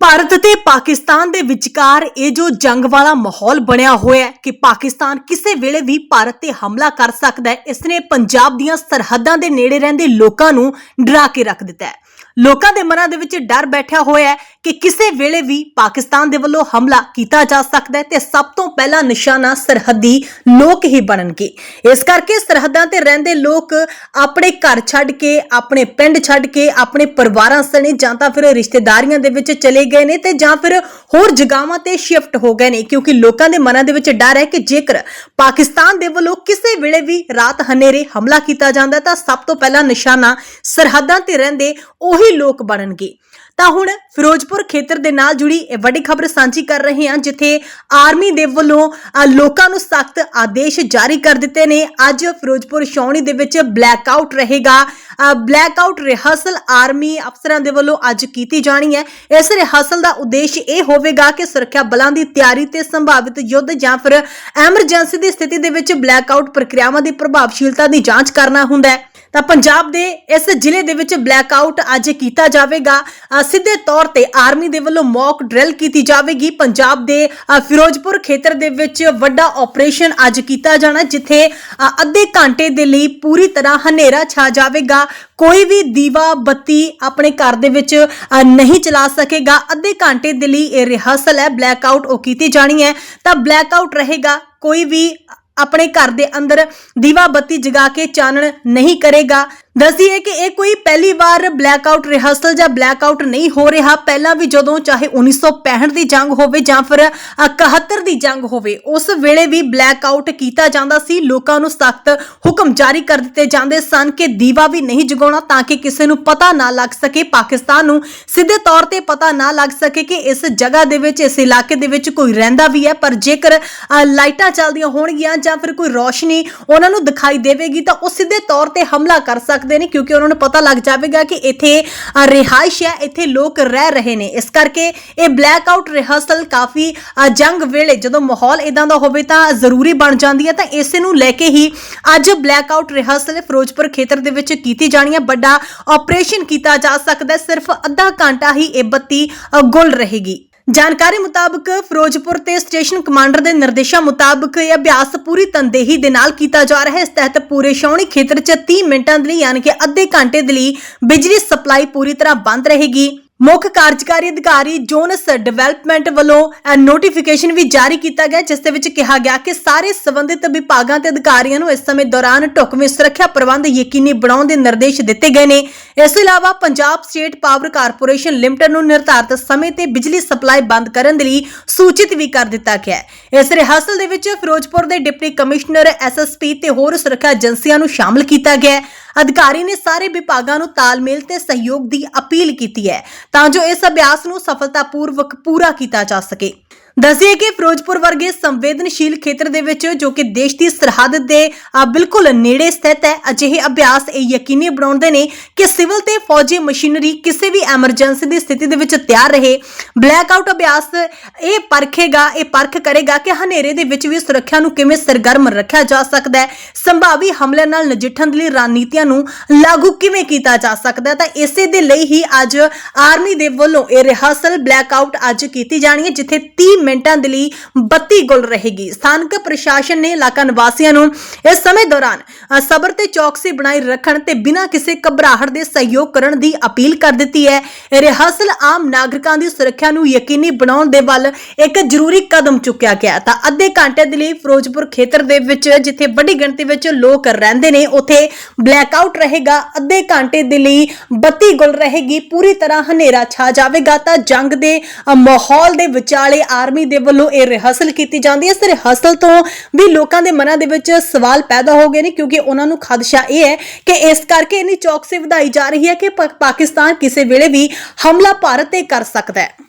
ਭਾਰਤ ਤੇ ਪਾਕਿਸਤਾਨ ਦੇ ਵਿਚਕਾਰ ਇਹ ਜੋ ਜੰਗ ਵਾਲਾ ਮਾਹੌਲ ਬਣਿਆ ਹੋਇਆ ਹੈ ਕਿ ਪਾਕਿਸਤਾਨ ਕਿਸੇ ਵੇਲੇ ਵੀ ਭਾਰਤ ਤੇ ਹਮਲਾ ਕਰ ਸਕਦਾ ਹੈ ਇਸ ਨੇ ਪੰਜਾਬ ਦੀਆਂ ਸਰਹੱਦਾਂ ਦੇ ਨੇੜੇ ਰਹਿੰਦੇ ਲੋਕਾਂ ਨੂੰ ਡਰਾ ਕੇ ਰੱਖ ਦਿੱਤਾ ਹੈ। ਲੋਕਾਂ ਦੇ ਮਨਾਂ ਦੇ ਵਿੱਚ ਡਰ ਬੈਠਿਆ ਹੋਇਆ ਹੈ ਕਿ ਕਿਸੇ ਵੇਲੇ ਵੀ ਪਾਕਿਸਤਾਨ ਦੇ ਵੱਲੋਂ ਹਮਲਾ ਕੀਤਾ ਜਾ ਸਕਦਾ ਹੈ ਤੇ ਸਭ ਤੋਂ ਪਹਿਲਾ ਨਿਸ਼ਾਨਾ ਸਰਹੱਦੀ ਲੋਕ ਹੀ ਬਣਨਗੇ। ਇਸ ਕਰਕੇ ਸਰਹੱਦਾਂ ਤੇ ਰਹਿੰਦੇ ਲੋਕ ਆਪਣੇ ਘਰ ਛੱਡ ਕੇ, ਆਪਣੇ ਪਿੰਡ ਛੱਡ ਕੇ, ਆਪਣੇ ਪਰਿਵਾਰਾਂ ਸਣੇ ਜਾਂ ਤਾਂ ਫਿਰ ਰਿਸ਼ਤੇਦਾਰੀਆਂ ਦੇ ਵਿੱਚ ਚਲੇ ਗਏ ਨੇ ਤੇ ਜਾਂ ਫਿਰ ਹੋਰ ਜਗਾਵਾਂ ਤੇ ਸ਼ਿਫਟ ਹੋ ਗਏ ਨੇ ਕਿਉਂਕਿ ਲੋਕਾਂ ਦੇ ਮਨਾਂ ਦੇ ਵਿੱਚ ਡਰ ਹੈ ਕਿ ਜੇਕਰ ਪਾਕਿਸਤਾਨ ਦੇ ਵੱਲੋਂ ਕਿਸੇ ਵੇਲੇ ਵੀ ਰਾਤ ਹਨੇਰੇ ਹਮਲਾ ਕੀਤਾ ਜਾਂਦਾ ਤਾਂ ਸਭ ਤੋਂ ਪਹਿਲਾ ਨਿਸ਼ਾਨਾ ਸਰਹੱਦਾਂ ਤੇ ਰਹਿੰਦੇ ਉਹ ਲੋਕ ਬਣਨਗੇ। ਤਾਂ ਹੁਣ ਫਿਰੋਜ਼ਪੁਰ ਖੇਤਰ ਦੇ ਨਾਲ ਜੁੜੀ ਇਹ ਵੱਡੀ ਖਬਰ ਸਾਂਝੀ ਕਰ ਰਹੇ ਹਾਂ, ਜਿੱਥੇ ਆਰਮੀ ਦੇ ਵੱਲੋਂ ਲੋਕਾਂ ਨੂੰ ਸਖਤ ਆਦੇਸ਼ ਜਾਰੀ ਕਰ ਦਿੱਤੇ ਨੇ। ਅੱਜ ਫਿਰੋਜ਼ਪੁਰ ਛਾਉਣੀ ਦੇ ਵਿੱਚ ਬਲੈਕਆਊਟ ਰਹੇਗਾ। ਬਲੈਕਆਊਟ ਰਿਹਰਸਲ ਆਰਮੀ ਅਫਸਰਾਂ ਦੇ ਵੱਲੋਂ ਅੱਜ ਕੀਤੀ ਜਾਣੀ ਹੈ। ਇਸ ਰਿਹਰਸਲ ਦਾ ਉਦੇਸ਼ ਇਹ ਹੋਵੇਗਾ ਕਿ ਸੁਰੱਖਿਆ ਬਲਾਂ ਦੀ ਤਿਆਰੀ ਤੇ ਸੰਭਾਵਿਤ ਯੁੱਧ ਜਾਂ ਫਿਰ ਐਮਰਜੈਂਸੀ ਦੀ ਸਥਿਤੀ ਦੇ ਵਿੱਚ ਬਲੈਕਆਊਟ ਪ੍ਰਕਿਰਿਆਵਾਂ ਦੀ ਪ੍ਰਭਾਵਸ਼ੀਲਤਾ ਦੀ ਜਾਂਚ ਕਰਨਾ ਹੁੰਦਾ ਹੈ। ਤਾਂ ਪੰਜਾਬ ਦੇ ਇਸ ਜ਼ਿਲ੍ਹੇ ਦੇ ਵਿੱਚ ਬਲੈਕਆਊਟ ਅੱਜ ਕੀਤਾ ਜਾਵੇਗਾ। ਸਿੱਧੇ ਤੌਰ ਤੇ ਆਰਮੀ ਦੇ ਵੱਲੋਂ ਮੌਕ ਡਰਿਲ ਕੀਤੀ ਜਾਵੇਗੀ। ਪੰਜਾਬ ਦੇ ਫਿਰੋਜ਼ਪੁਰ ਖੇਤਰ ਦੇ ਵਿੱਚ ਵੱਡਾ ਆਪਰੇਸ਼ਨ ਅੱਜ ਕੀਤਾ ਜਾਣਾ, ਜਿੱਥੇ ਅੱਧੇ ਘੰਟੇ ਦੇ ਲਈ ਪੂਰੀ ਤਰ੍ਹਾਂ ਹਨੇਰਾ ਛਾ ਜਾਵੇਗਾ। ਕੋਈ ਵੀ ਦੀਵਾ ਬੱਤੀ ਆਪਣੇ ਘਰ ਦੇ ਵਿੱਚ ਨਹੀਂ ਚਲਾ ਸਕੇਗਾ। ਅੱਧੇ ਘੰਟੇ ਦੇ ਲਈ ਇਹ ਰਿਹਰਸਲ ਹੈ। ਬਲੈਕਆਊਟ ਉਹ ਕੀਤੀ ਜਾਣੀ ਹੈ। ਤਾਂ ਬਲੈਕਆਊਟ ਰਹੇਗਾ। ਕੋਈ ਵੀ ਆਪਣੇ ਘਰ ਦੇ ਅੰਦਰ ਦੀਵਾ ਬੱਤੀ ਜਗਾ ਕੇ ਚਾਨਣ ਨਹੀਂ ਕਰੇਗਾ। ਦੱਸਦੀਏ ਕਿ ਇਹ ਕੋਈ ਪਹਿਲੀ ਵਾਰ ਬਲੈਕਆਊਟ ਰਿਹਰਸਲ ਜਾਂ ਬਲੈਕਆਊਟ ਨਹੀਂ ਹੋ ਰਿਹਾ। ਪਹਿਲਾਂ ਵੀ ਜਦੋਂ ਚਾਹੇ 1965 ਦੀ ਜੰਗ ਹੋਵੇ ਜਾਂ ਫਿਰ ਅ, 71 ਦੀ ਜੰਗ ਹੋਵੇ ਉਸ ਵੇਲੇ ਵੀ ਬਲੈਕਆਊਟ ਕੀਤਾ ਜਾਂਦਾ ਸੀ। ਲੋਕਾਂ ਨੂੰ ਸਖਤ ਹੁਕਮ ਜਾਰੀ ਕਰ ਦਿੱਤੇ ਜਾਂਦੇ ਸਨ ਕਿ ਦੀਵਾ ਵੀ ਨਹੀਂ ਜਗਾਉਣਾ ਤਾਂ ਕਿ ਕਿਸੇ ਨੂੰ ਪਤਾ ਨਾ ਲੱਗ ਸਕੇ। ਪਾਕਿਸਤਾਨ ਨੂੰ ਸਿੱਧੇ ਤੌਰ ਤੇ ਪਤਾ ਨਾ ਲੱਗ ਸਕੇ ਕਿ ਇਸ ਜਗ੍ਹਾ ਦੇ ਵਿੱਚ ਇਸ ਇਲਾਕੇ ਦੇ ਵਿੱਚ ਕੋਈ ਰਹਿੰਦਾ ਵੀ ਹੈ। ਪਰ ਜੇਕਰ ਲਾਈਟਾਂ ਚੱਲਦੀਆਂ ਹੋਣਗੀਆਂ ਜਾਂ ਫਿਰ ਕੋਈ ਰੋਸ਼ਨੀ ਉਹਨਾਂ ਨੂੰ ਦਿਖਾਈ ਦੇਵੇਗੀ ਤਾਂ ਉਹ ਸਿੱਧੇ ਤੌਰ ਤੇ ਹਮਲਾ ਕਰ ਸਕਦੇ ਨੇ ਕਿਉਂਕਿ ਉਹਨਾਂ ਨੂੰ ਪਤਾ ਲੱਗ ਜਾਵੇਗਾ ਕਿ ਇੱਥੇ ਰਿਹਾਇਸ਼ ਹੈ ਇੱਥੇ ਲੋਕ ਰਹਿ ਰਹੇ ਨੇ। ਇਸ ਕਰਕੇ ਇਹ ਬਲੈਕਆਊਟ ਰਿਹਰਸਲ ਕਾਫੀ ਜੰਗ ਵੇਲੇ ਜਦੋਂ ਮਾਹੌਲ ਇਦਾਂ ਦਾ ਹੋਵੇ ਤਾਂ ਜ਼ਰੂਰੀ ਬਣ ਜਾਂਦੀ ਹੈ ਤਾਂ ਇਸੇ ਨੂੰ ਲੈ ਕੇ ਹੀ ਅੱਜ ਬਲੈਕ ਆਊਟ ਰਿਹਰਸਲ ਫਿਰੋਜ਼ਪੁਰ ਖੇਤਰ ਦੇ ਵਿੱਚ ਕੀਤੀ ਜਾਣੀ ਹੈ। ਵੱਡਾ ਆਪਰੇਸ਼ਨ ਕੀਤਾ ਜਾ ਸਕਦਾ ਸਿਰਫ ਅੱਧਾ ਘੰਟਾ ਹੀ ਇਹ ਬੱਤੀ ਅ, ਗੁੱਲ ਰਹੇਗੀ। ਜਾਣਕਾਰੀ ਮੁਤਾਬਕ ਫਿਰੋਜ਼ਪੁਰ ਤੇ ਸਟੇਸ਼ਨ ਕਮਾਂਡਰ ਦੇ ਨਿਰਦੇਸ਼ਾਂ ਮੁਤਾਬਕ ਇਹ ਅਭਿਆਸ ਪੂਰੀ ਤਨਦੇਹੀ ਦੇ ਨਾਲ ਕੀਤਾ ਜਾ ਰਿਹਾ ਹੈ। ਇਸ ਤਹਿਤ ਪੂਰੇ ਸ਼ੌਣੀ ਖੇਤਰ 'ਚ 30 ਮਿੰਟਾਂ ਦੇ ਲਈ, ਯਾਨੀ ਕਿ ਅੱਧੇ ਘੰਟੇ ਦੇ ਲਈ ਬਿਜਲੀ ਸਪਲਾਈ ਪੂਰੀ ਤਰ੍ਹਾਂ ਬੰਦ ਰਹੇਗੀ। ਮੁੱਖ ਕਾਰਜਕਾਰੀ ਅਧਿਕਾਰੀ ਜੋਨਸ ਡਿਵੈਲਪਮੈਂਟ ਵੱਲੋਂ ਨੋਟੀਫਿਕੇਸ਼ਨ ਵੀ ਜਾਰੀ ਕੀਤਾ ਗਿਆ, ਜਿਸ ਦੇ ਵਿੱਚ ਕਿਹਾ ਗਿਆ ਕਿ ਸਾਰੇ ਸੰਬੰਧਿਤ ਵਿਭਾਗਾਂ ਤੇ ਅਧਿਕਾਰੀਆਂ ਨੂੰ ਇਸ ਸਮੇਂ ਦੌਰਾਨ ਢੁਕਵੇਂ ਸੁਰੱਖਿਆ ਪ੍ਰਬੰਧ ਯਕੀਨੀ ਬਣਾਉਣ ਦੇ ਨਿਰਦੇਸ਼ ਦਿੱਤੇ ਗਏ ਨੇ। ਇਸ ਤੋਂ ਇਲਾਵਾ Punjab state power corporation limited ਨੂੰ ਨਿਰਧਾਰਤ ਸਮੇਂ ਤੇ ਬਿਜਲੀ ਸਪਲਾਈ ਬੰਦ ਕਰਨ ਦੇ ਲਈ ਸੂਚਿਤ ਵੀ ਕਰ ਦਿੱਤਾ ਗਿਆ ਹੈ। ਇਸ ਰਿਹਰਸਲ ਦੇ ਵਿੱਚ ਫਿਰੋਜ਼ਪੁਰ ਦੇ ਡਿਪਟੀ ਕਮਿਸ਼ਨਰ ਐਸਐਸਪੀ ਤੇ ਹੋਰ ਸੁਰੱਖਿਆ ਏਜੰਸੀਆਂ ਨੂੰ ਸ਼ਾਮਲ ਕੀਤਾ ਗਿਆ ਹੈ। ਅਧਿਕਾਰੀ ਨੇ ਸਾਰੇ ਵਿਭਾਗਾਂ ਨੂੰ ਤਾਲਮੇਲ ਤੇ ਸਹਿਯੋਗ ਦੀ ਅਪੀਲ ਕੀਤੀ ਹੈ। ਤਾਂ ਜੋ ਇਸ ਅਭਿਆਸ ਨੂੰ ਸਫਲਤਾਪੂਰਵਕ ਪੂਰਾ ਕੀਤਾ ਜਾ ਸਕੇ। ਦੱਸਿਏ ਕਿ ਫਿਰੋਜ਼ਪੁਰ ਵਰਗੇ ਸੰਵੇਦਨਸ਼ੀਲ ਖੇਤਰ ਦੇ ਵਿੱਚ ਜੋ ਕਿ ਦੇਸ਼ ਦੀ ਸਰਹੱਦ ਦੇ ਬਿਲਕੁਲ ਨੇੜੇ ਸਥਿਤ ਹੈ, ਅਜਿਹੇ ਅਭਿਆਸ ਇਹ ਯਕੀਨੀ ਬਣਾਉਂਦੇ ਨੇ ਕਿ ਸਿਵਲ ਤੇ ਫੌਜੀ ਮਸ਼ੀਨਰੀ ਕਿਸੇ ਵੀ ਐਮਰਜੈਂਸੀ ਦੀ ਸਥਿਤੀ ਦੇ ਵਿੱਚ ਤਿਆਰ ਰਹੇ। ਬਲੈਕਆਊਟ ਅਭਿਆਸ ਇਹ ਪਰਖੇਗਾ, ਇਹ ਪਰਖ ਕਰੇਗਾ ਕਿ ਹਨੇਰੇ ਦੇ ਵਿੱਚ ਵੀ ਸੁਰੱਖਿਆ ਨੂੰ ਕਿਵੇਂ ਸਰਗਰਮ ਰੱਖਿਆ ਜਾ ਸਕਦਾ ਹੈ। ਸੰਭਾਵੀ ਹਮਲੇ ਨਾਲ ਨਜਿੱਠਣ ਦੇ ਲਈ ਰਣਨੀਤੀਆਂ ਨੂੰ ਲਾਗੂ ਕਿਵੇਂ ਕੀਤਾ ਜਾ ਸਕਦਾ ਹੈ, ਤਾਂ ਇਸੇ ਦੇ ਲਈ ਹੀ ਅੱਜ ਆਰਮੀ ਦੇ ਵੱਲੋਂ ਇਹ ਰਿਹਰਸਲ ਬਲੈਕਆਊਟ ਅੱਜ ਕੀਤੀ ਜਾਣੀ ਹੈ, ਜਿੱਥੇ 30 ਮਿੰਟਾਂ ਦੇ ਲਈ ਬੱਤੀ ਗੁੱਲ ਰਹੇਗੀ। ਸਥਾਨਕ ਪ੍ਰਸ਼ਾਸਨ ਨੇ ਇਲਾਕਾ ਨਿਵਾਸੀਆਂ ਨੂੰ ਇਸ ਸਮੇਂ ਦੌਰਾਨ ਸਬਰ ਤੇ ਚੌਕਸੀ ਬਣਾਈ ਰੱਖਣ ਤੇ ਬਿਨਾਂ ਕਿਸੇ ਘਬਰਾਹਟ ਦੇ ਸਹਿਯੋਗ ਕਰਨ ਦੀ ਅਪੀਲ ਕਰ ਦਿੱਤੀ ਹੈ। ਇਹ ਆਮ ਨਾਗਰਿਕਾਂ ਦੀ ਸੁਰੱਖਿਆ ਨੂੰ ਯਕੀਨੀ ਬਣਾਉਣ ਦੇ ਵੱਲ ਇੱਕ ਜ਼ਰੂਰੀ ਕਦਮ ਚੁੱਕਿਆ ਗਿਆ ਤਾਂ ਅੱਧੇ ਘੰਟੇ ਦੇ ਲਈ ਫਿਰੋਜ਼ਪੁਰ ਖੇਤਰ ਦੇ ਵਿੱਚ, ਜਿੱਥੇ ਵੱਡੀ ਗਿਣਤੀ ਵਿੱਚ ਲੋਕ ਰਹਿੰਦੇ ਨੇ, ਉੱਥੇ ਬਲੈਕਆਊਟ ਰਹੇਗਾ। ਅੱਧੇ ਘੰਟੇ ਦੇ ਲਈ ਬੱਤੀ ਗੁੱਲ ਰਹੇਗੀ। ਪੂਰੀ ਤਰ੍ਹਾਂ ਹਨੇਰਾ ਛਾ ਜਾਵੇਗਾ ਤਾਂ ਜੰਗ ਦੇ ਮਾਹੌਲ ਦੇ ਵਿਚਾਲੇ ਆਰਮੀ ਦੇ ਵੱਲੋਂ ਇਹ ਰਿਹਰਸਲ ਕੀਤੀ ਜਾਂਦੀ ਹੈ। ਇਸ ਰਿਹਰਸਲ ਤੋਂ ਵੀ ਲੋਕਾਂ ਦੇ ਮਨਾਂ ਦੇ ਵਿੱਚ ਸਵਾਲ ਪੈਦਾ ਹੋ ਗਏ ਨੇ, ਕਿਉਂਕਿ ਉਹਨਾਂ ਨੂੰ ਖਦਸ਼ਾ ਇਹ ਹੈ ਕਿ ਇਸ ਕਰਕੇ ਇੰਨੀ ਚੌਕਸੀ ਵਧਾਈ ਜਾ ਰਹੀ ਹੈ ਕਿ ਪਾਕਿਸਤਾਨ ਕਿਸੇ ਵੇਲੇ ਵੀ ਹਮਲਾ ਭਾਰਤ ਤੇ ਕਰ ਸਕਦਾ ਹੈ।